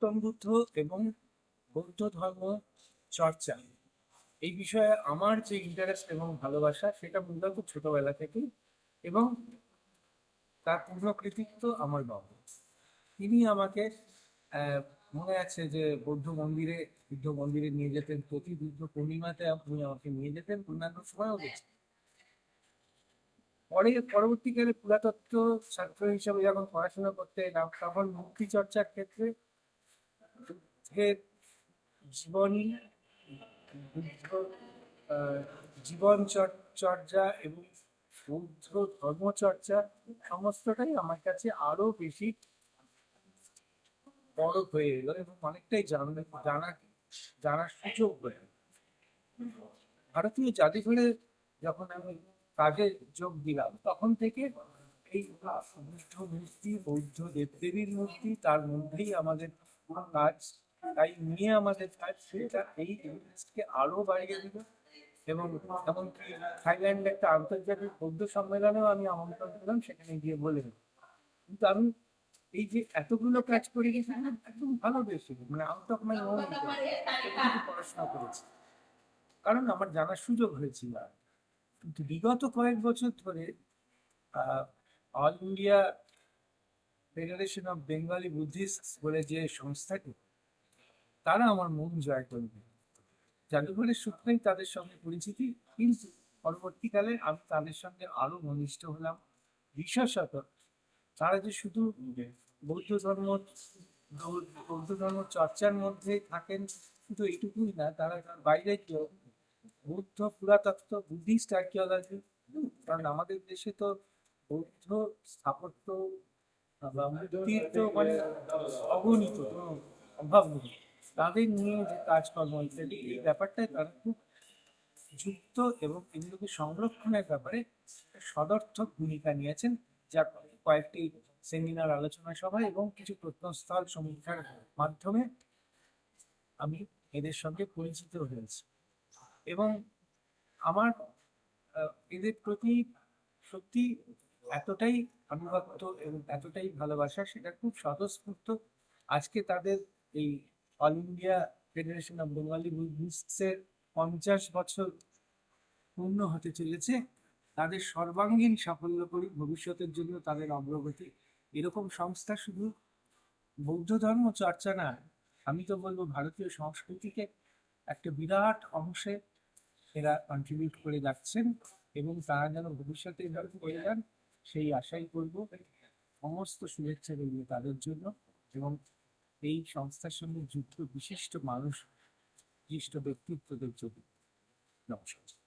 গৌতম বুদ্ধ এবং বৌদ্ধ ধর্ম চর্চা। এই বিষয়ে আমার যে ইন্টারেস্ট এবং ভালোবাসা, সেটা মূলত ছোটবেলা থেকেই এবং তার পূর্ণ কৃতিত্ব আমার বাবা। তিনি আমাকে মনে আছে যে বৌদ্ধ মন্দিরে, বুদ্ধ মন্দিরে নিয়ে যেতেন, প্রতি বুদ্ধ পূর্ণিমাতে আপনি আমাকে নিয়ে যেতেন, অন্যান্য সময়ও গেছি পরে পরবর্তীকালে পুরাতত্ত্ব ছাত্র হিসেবে যখন পড়াশোনা করতে এলাম, তখন মুক্তি চর্চার ক্ষেত্রে বুদ্ধের জীবনী চর্চা এবং বৌদ্ধ ধর্মচর্চা সমস্তটাই আমার কাছে আরও বেশি বড় হয়ে এলো এবং অনেকটাই জানলে, জানার জানার সুযোগ হয়ে। ভারতীয় জাদুঘরে যখন আমি কাজে যোগ দিলাম, তখন থেকে এই বুদ্ধ মূর্তি, বৌদ্ধ দেবদেবীর মূর্তি, তার মধ্যেই আমাদের কাজ তাই নিয়ে আমাদের কাজ সেটা এই ইন্টারেস্টকে আরও বাড়িয়ে দিল। এবং এমনকি থাইল্যান্ডে একটা আন্তর্জাতিক বৌদ্ধ সম্মেলনেও আমি আমন্ত্রণ পেলাম, সেখানে গিয়ে বলে কিন্তু আমি এই যে এতগুলো কাজ করে গেছি একদম ভালো বেশি মানে আউট অফ মাই ওন পড়াশোনা করেছি। কারণ আমার জানার সুযোগ হয়েছিল। বিগত কয়েক বছর ধরে All India Federation of Bengali Buddhist বলে যে সংস্থাটি, তারা আমার মন জয় করবে। জাদুঘরের সূত্রেই তাদের সঙ্গে পরিচিতি, কিন্তু পরবর্তীকালে আমি তাদের সঙ্গে আরও ঘনিষ্ঠ হলাম। বিশেষত তারা যে শুধু বৌদ্ধ ধর্ম বৌদ্ধ ধর্ম চর্চার মধ্যে থাকেন, শুধু এইটুকুই না, তারা বাইরে কেউ বৌদ্ধ পুরাতত্ত্ব, বুদ্ধিস্ট আর্কিওলজি কারণ আমাদের দেশে তো বৌদ্ধ স্থাপত্য বা মূর্তির তো মানে অগণিত অভাব তাদের নিয়ে যে কাজকর্ম ইত্যাদি, এই ব্যাপারটায় তারা খুব যুক্ত এবং এগুলোকে সংরক্ষণের ব্যাপারে সদর্থক ভূমিকা নিয়েছেন যা কয়েকটি সেমিনার, আলোচনা সভা এবং কিছু প্রত্নস্থল সমীক্ষার মাধ্যমে আমি এদের সঙ্গে পরিচিত হয়েছি। এবং আমার এদের প্রতি সত্যি এতটাই আনুগত্য এবং এতটাই ভালোবাসা সেটা খুব স্বতঃস্ফূর্ত। আজকে তাদের এই All India Federation of Bengali বুদ্ধিস্টসের পঞ্চাশ বছর পূর্ণ হতে চলেছে। তাদের সর্বাঙ্গীন সাফল্য করি ভবিষ্যতের জন্য তাদের অগ্রগতি। এরকম সংস্থা শুধু বৌদ্ধ ধর্ম চর্চা না, আমি তো বলব ভারতীয় সংস্কৃতিকে একটা বিরাট অংশে এরা কন্ট্রিবিউট করে যাচ্ছেন এবং তারা যেন ভবিষ্যতে এভাবে করে যান সেই আশাই করব সমস্ত শুভেচ্ছা রইল তাদের জন্য এবং এই সংস্থার সঙ্গে যুক্ত বিশিষ্ট মানুষ, বিশিষ্ট ব্যক্তিত্বদের জন্য। নমস্কার।